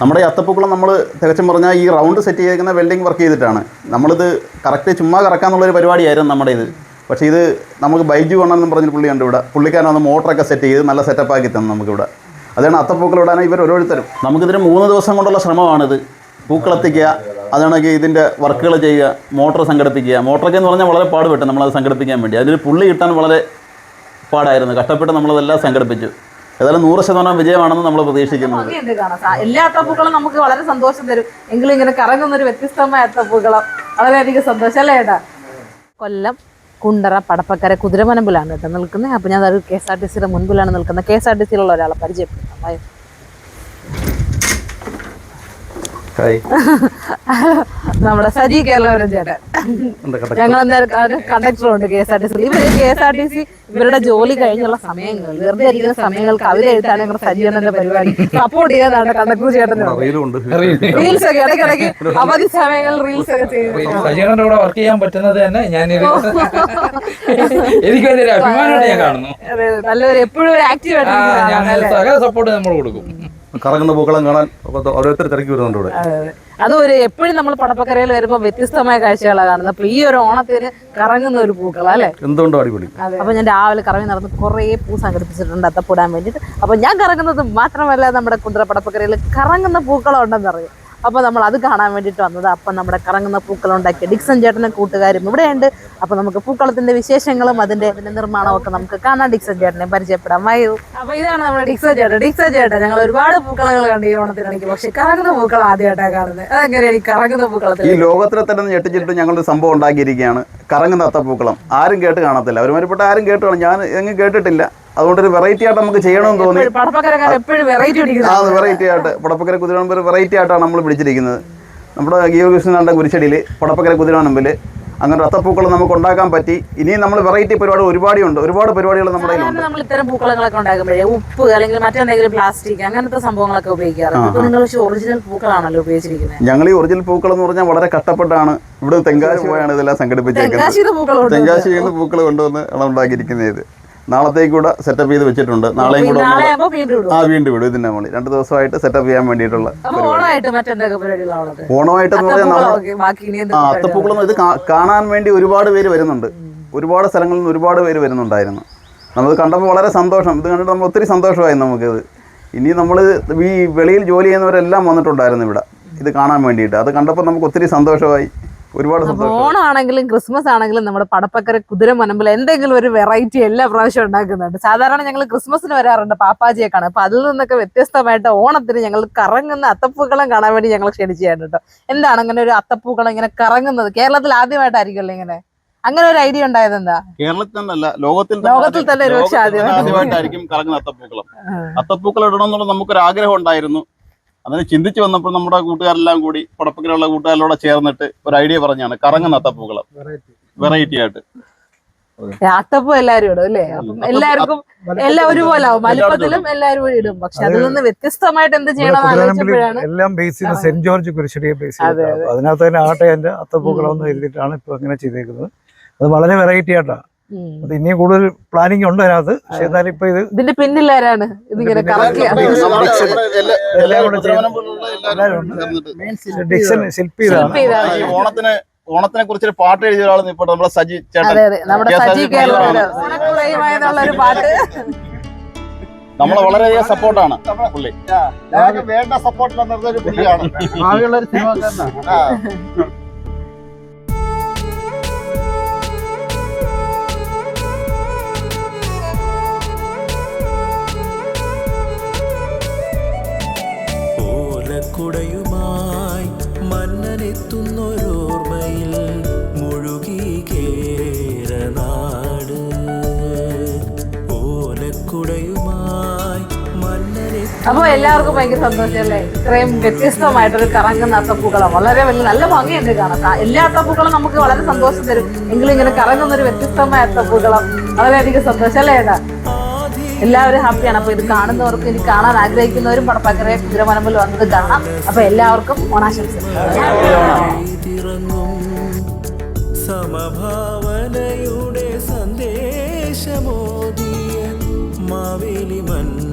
നമ്മുടെ ഈ അത്തപ്പൂക്കളം നമ്മൾ തികച്ചും പറഞ്ഞാൽ ഈ റൗണ്ട് സെറ്റ് ചെയ്തിരിക്കുന്ന വെൽഡിങ് വർക്ക് ചെയ്തിട്ടാണ്. നമ്മളിത് കറക്റ്റ് ചുമ്മാ കറക്കാന്നുള്ളൊരു പരിപാടിയായിരുന്നു നമ്മുടെ ഇത്. പക്ഷേ ഇത് നമുക്ക് ബൈജു എണ്ണെന്നും പറഞ്ഞൊരു പുള്ളിയുണ്ട് ഇവിടെ. പുള്ളിക്കാരൻ വന്ന് മോട്ടറൊക്കെ സെറ്റ് ചെയ്ത് നല്ല സെറ്റപ്പ് ആക്കി തന്നു നമുക്കിവിടെ. അതാണ് അത്തപ്പൂക്കളം ഇടാൻ ഇവർ ഓരോരുത്തരും നമുക്കിതിന് മൂന്ന് ദിവസം കൊണ്ടുള്ള ശ്രമമാണിത്. പൂക്കളെത്തിക്കുക അതാണെങ്കിൽ ഇതിന്റെ വർക്കുകൾ ചെയ്യുക മോട്ടോർ സംഘടിപ്പിക്കുക. മോട്ടറൊക്കെ എന്ന് പറഞ്ഞാൽ വളരെ പാടുപെട്ടു നമ്മളത് സംഘടിപ്പിക്കാൻ വേണ്ടി. അതിൽ പുള്ളി കിട്ടാൻ വളരെ പാടായിരുന്നു. കഷ്ടപ്പെട്ട് നമ്മളതെല്ലാം സംഘടിപ്പിച്ചു. ഏതായാലും നൂറ് ശതമാനം വിജയമാണെന്ന് നമ്മൾ പ്രതീക്ഷിക്കുന്നത് എല്ലാ അത്തപ്പൂക്കളും നമുക്ക് വളരെ സന്തോഷം തരും. എങ്കിലും ഇങ്ങനെ കറങ്ങുന്ന ഒരു വ്യത്യസ്തമായ അത്തപ്പൂക്കളം വളരെയധികം സന്തോഷം അല്ലേ കൊല്ലം കുണ്ടറ പടപ്പക്കര കുതിരമനമ്പിലാണ് കേട്ടോ നിൽക്കുന്നത്. അപ്പോൾ ഞാൻ കെ എസ് ആർ ടി സിയുടെ മുൻപിലാണ് നിൽക്കുന്നത്. കെ എസ് ആർ ടി സിയിലുള്ള ഒരാളെ പരിചയപ്പെടുത്താം. വായോ. നമ്മുടെ സജി കേരളവരൻ ചേട്ടൻ ഞങ്ങൾ എന്തായാലും കണ്ടക്ടറും ഉണ്ട് K S R T C. ഇവർ K S R T C ഇവരുടെ ജോലി കഴിഞ്ഞുള്ള സമയങ്ങൾ വെറുതെ ഇരിക്കുന്ന സമയങ്ങൾക്ക് അവരെഴുത്താണ് ഞങ്ങളുടെ സജീവനന്റെ പരിപാടി. സപ്പോർട്ട് ചെയ്യാനാണ് കണ്ടക്ടർ ചേട്ടൻ റീലുണ്ട് റീൽസ് ഒക്കെ ഇടയ്ക്കിടയ്ക്ക് അവധി സമയങ്ങളിൽ റീൽസ് ഒക്കെ കൂടെ വർക്ക് ചെയ്യാൻ പറ്റുന്നത് തന്നെ ഞാൻ എനിക്ക് വലിയൊരു അഭിമാനമായിട്ട് ഞാൻ കാണുന്നു. അതെ, നല്ലൊരു എപ്പോഴും ഒരു ആക്റ്റീവ് ആയിട്ട് സപ്പോർട്ട് നമ്മൾ കൊടുക്കും. കറങ്ങുന്ന പൂക്കളം കാണാൻ ഓരോരുത്തർ തിരക്കി വരുന്നുണ്ട് ഇവിടെ. അത് ഒരു എപ്പോഴും നമ്മൾ പടപ്പക്കരയിൽ വരുമ്പോൾ വ്യത്യസ്തമായ കാഴ്ചകളാണ് കാണുന്നത്. അപ്പൊ ഈ ഒരു ഓണത്തിന് കറങ്ങുന്ന ഒരു പൂക്കള അല്ലേ? എന്തുകൊണ്ടും അടിപൊളി. അപ്പൊ ഞാൻ രാവിലെ കറങ്ങി നടന്ന് കുറേ പൂ സംഘടിപ്പിച്ചിട്ടുണ്ട് അത്തപ്പൂടാൻ വേണ്ടിയിട്ട്. അപ്പൊ ഞാൻ കറങ്ങുന്നത് മാത്രമല്ല നമ്മുടെ കുതിര പടപ്പക്കരയിൽ കറങ്ങുന്ന പൂക്കളം ഉണ്ടെന്ന് അറിയാം അപ്പൊ നമ്മൾ അത് കാണാൻ വേണ്ടിയിട്ട് വന്നത്. അപ്പൊ നമ്മുടെ കറങ്ങുന്ന പൂക്കളം ഉണ്ടാക്കിയ ഡിക്സൺ ചേട്ടനും കൂട്ടുകാരും ഇവിടെയുണ്ട്. അപ്പോൾ നമുക്ക് പൂക്കളത്തിന്റെ വിശേഷങ്ങളും അതിന്റെ അതിന്റെ നിർമ്മാണവും ഒക്കെ നമുക്ക് കാണാൻ ഡിക്സൺ ചേട്ടനെ പരിചയപ്പെടാം. വായു. അപ്പൊ ഇതാണ് നമ്മുടെ ഡിക്സൺ ചേട്ടൻ. ഡിക്സൺ ചേട്ടൻ ഞങ്ങൾ ഒരുപാട് പൂക്കളങ്ങൾ കണ്ടു ഈ ഓണത്തിനിടയ്ക്ക് പക്ഷെ കറങ്ങുന്ന പൂക്കൾ ആദ്യമായിട്ടാണ് കാണുന്നത്. അതെങ്ങനെയാണ് ഈ കറങ്ങുന്ന പൂക്കളത്തിൽ ഈ ലോകത്തിലെ തന്നെ ഞെട്ടിച്ചിട്ട് ഞങ്ങളൊരു സംഭവം ഉണ്ടാക്കിയിരിക്കുകയാണ് കറങ്ങുന്ന അത്തപ്പൂക്കളം ആരും കേട്ട് കാണത്തില്ല. ഒരുമാരിപ്പെട്ട ആരും കേട്ട് കാണും ഞാൻ എങ്ങും കേട്ടിട്ടില്ല. അതുകൊണ്ടൊരു വെറൈറ്റി ആയിട്ട് നമുക്ക് ചെയ്യണമെന്ന് തോന്നി. പടപ്പക്കരക്കാർ എപ്പോഴും വെറൈറ്റി ആ വെറൈറ്റി ആയിട്ട്. പടപ്പക്കര കുതിരവനമ്പിൽ വെറൈറ്റി ആയിട്ടാണ് നമ്മൾ പിടിച്ചിരിക്കുന്നത്. നമ്മുടെ ഗീവകൃഷ്ണനാണ്ട കുരിശടിയിൽ പടപ്പക്കര കുതിരവനമ്പിൽ അങ്ങനെ ഒരു നമുക്ക് ഉണ്ടാക്കാൻ പറ്റി. ഇനിയും നമ്മൾ വെറൈറ്റി പരിപാടി ഒരുപാട് ഉണ്ട് ഒരുപാട് പരിപാടികൾ നമ്മുടെ നമ്മൾ ഇത്തരം പൂക്കളങ്ങളൊക്കെ ഉണ്ടാക്കുമ്പോഴേ ഉപ്പ് അല്ലെങ്കിൽ മറ്റെന്തെങ്കിലും പ്ലാസ്റ്റിക് അങ്ങനത്തെ സംഭവങ്ങളൊക്കെ ഉപയോഗിക്കാറുണ്ട് നിങ്ങൾ ഒറിജിനൽ പൂക്കളാണല്ലോ ഉപയോഗിച്ചിരിക്കുന്നത്. ഞങ്ങൾ ഈ ഒറിജിനൽ പൂക്കൾ എന്ന് പറഞ്ഞാൽ വളരെ കഷ്ടപ്പെട്ടാണ്. ഇവിടെ തെങ്കാശി പോയാണ് ഇതെല്ലാം സംഘടിപ്പിച്ചേക്കുന്നത്. തെങ്കാശി പൂക്കൾ കൊണ്ടുവന്ന് ആണ് ഉണ്ടാക്കിയിരിക്കുന്നത് നാളത്തേക്ക് കൂടെ സെറ്റപ്പ് ചെയ്ത് വെച്ചിട്ടുണ്ട്. നാളെയും കൂടെ ആ വീണ്ടും വിടും ഇതിന്റെ മുകളിൽ രണ്ട് ദിവസമായിട്ട് സെറ്റപ്പ് ചെയ്യാൻ വേണ്ടിയിട്ടുള്ള ഓണമായിട്ട് ആ അത്തപ്പൂക്കളം ഇത് കാണാൻ വേണ്ടി ഒരുപാട് പേര് വരുന്നുണ്ട്. ഒരുപാട് സ്ഥലങ്ങളിൽ നിന്ന് ഒരുപാട് പേര് വരുന്നുണ്ടായിരുന്നു. നമ്മൾ കണ്ടപ്പോൾ വളരെ സന്തോഷം. ഇത് കണ്ടിട്ട് നമ്മൾ ഒത്തിരി സന്തോഷമായി നമുക്കിത്. ഇനി നമ്മൾ ഈ വെളിയിൽ ജോലി ചെയ്യുന്നവരെല്ലാം വന്നിട്ടുണ്ടായിരുന്നു ഇവിടെ. ഇത് കാണാൻ വേണ്ടിയിട്ട്. അത് കണ്ടപ്പോൾ നമുക്ക് ഒത്തിരി സന്തോഷമായി. ഒരുപാട് ഓണാണെങ്കിലും ക്രിസ്മസ് ആണെങ്കിലും നമ്മുടെ പടപ്പക്കര കുതിര മുനമ്പിൽ എന്തെങ്കിലും ഒരു വെറൈറ്റി എല്ലാ പ്രാവശ്യം ഉണ്ടാക്കുന്നുണ്ട്. സാധാരണ ഞങ്ങൾ ക്രിസ്മസിന് വരാറുണ്ട് പാപ്പാജിയെ കാണാൻ. അപ്പൊ അതിൽ നിന്നൊക്കെ വ്യത്യസ്തമായിട്ട് ഓണത്തിന് ഞങ്ങൾ കറങ്ങുന്ന അത്തപ്പൂക്കളം കാണാൻ വേണ്ടി ഞങ്ങൾ ക്ഷണിച്ചാണ് കേട്ടോ എന്താണ് അങ്ങനെ ഒരു അത്തപ്പൂക്കളം ഇങ്ങനെ കറങ്ങുന്നത്? കേരളത്തിൽ ആദ്യമായിട്ടായിരിക്കുമല്ലോ ഇങ്ങനെ. അങ്ങനെ ഒരു ഐഡിയ ഉണ്ടായത് എന്താ? കേരളത്തിൽ തന്നെയല്ല ലോകത്തിൽ ലോകത്തിൽ തന്നെ. ആദ്യമായിട്ടായിരിക്കും കറങ്ങുന്ന അത്തപ്പൂക്കളം. അത്തപ്പൂക്കളം ഇടണം എന്നുള്ള നമുക്കൊരു ആഗ്രഹം ഉണ്ടായിരുന്നു. അതിന് ചിന്തിച്ചു വന്നപ്പോൾ നമ്മുടെ കൂട്ടുകാരെല്ലാം കൂടി പടപ്പക്കലുള്ള കൂട്ടുകാരിലൂടെ ചേർന്നിട്ട് ഒരു ഐഡിയ പറഞ്ഞാണ് കറങ്ങുന്ന അത്തപ്പൂക്കളം വെറൈറ്റി ആയിട്ട്. അത്തപ്പൂ എല്ലാരും ഇടും അല്ലേ? അപ്പം എല്ലാവർക്കും എല്ലാം ഒരുപോലെ ആവും. വലിപ്പത്തിലും എല്ലാരും ഇടും. പക്ഷെ അതിൽ നിന്ന് വ്യത്യസ്തമായിട്ട് എന്ത് ചെയ്യണം ആലോചിച്ചപ്പോഴാണ് എല്ലാം ബേസ് ചെയ്ത് സെന്റ് ജോർജ് കുരിശടിയെ ബേസ് അതിനകത്ത് തന്നെ ആട്ടയന്റെ അത്തപ്പൂക്കളം എന്ന് എഴുതിയിട്ടാണ് ഇപ്പൊ അങ്ങനെ ചെയ്തേക്കുന്നത്. അത് വളരെ വെറൈറ്റി ആയിട്ടാണ്. ഉം. അത് ഇനിയും കൂടുതൽ പ്ലാനിങ് ഉണ്ട് അതിനകത്ത്. പക്ഷെ എന്നാലും ഇപ്പൊ ഇത് ഇതിന്റെ പിന്നിലാരാണ്? ഇതിങ്ങനെ പിന്നിൽ. ഡിക്സൺ ശില്പി ഓണത്തിന് ഓണത്തിനെ കുറിച്ച് ഒരു പാട്ട് എഴുതിയ ഒരാൾ ഇപ്പോൾ നമ്മുടെ സജി ചേട്ടൻ. നമ്മളെ വളരെയധികം സപ്പോർട്ടാണ് പുള്ളി. വേണ്ട സപ്പോർട്ട് ഒരു സിനിമാക്കാരനാണ്. മന്നനെത്തുന്നൊരോർമ്മയിൽ മുഴുകി കേരനാട് ഓലക്കുടയുമായി മന്നനെ അപ്പൊ എല്ലാവർക്കും ഭയങ്കര സന്തോഷമല്ലേ ഇത്രയും വ്യത്യസ്തമായിട്ടൊരു കറങ്ങുന്ന അത്തപ്പൂക്കളം വളരെ വലിയ നല്ല ഭംഗിയുണ്ട് കാണാൻ. എല്ലാ അത്തപ്പൂക്കളും നമുക്ക് വളരെ സന്തോഷം തരും. എങ്കിലും ഇങ്ങനെ കറങ്ങുന്ന ഒരു വ്യത്യസ്തമായ അത്തപ്പൂക്കളം വളരെയധികം സന്തോഷം അല്ലേ ഏട്ടാ? എല്ലാവരും ഹാപ്പിയാണ്. അപ്പൊ ഇത് കാണുന്നവർക്കും ഇനി കാണാൻ ആഗ്രഹിക്കുന്നവരും പടപ്പക്കരെ കുതിരമനമ്പിൽ വന്നത് കാണാം. അപ്പൊ എല്ലാവർക്കും ഓണാശംസ. സമഭാവനയുടെ സന്ദേശമോദിയ മാവേലി മന്നന്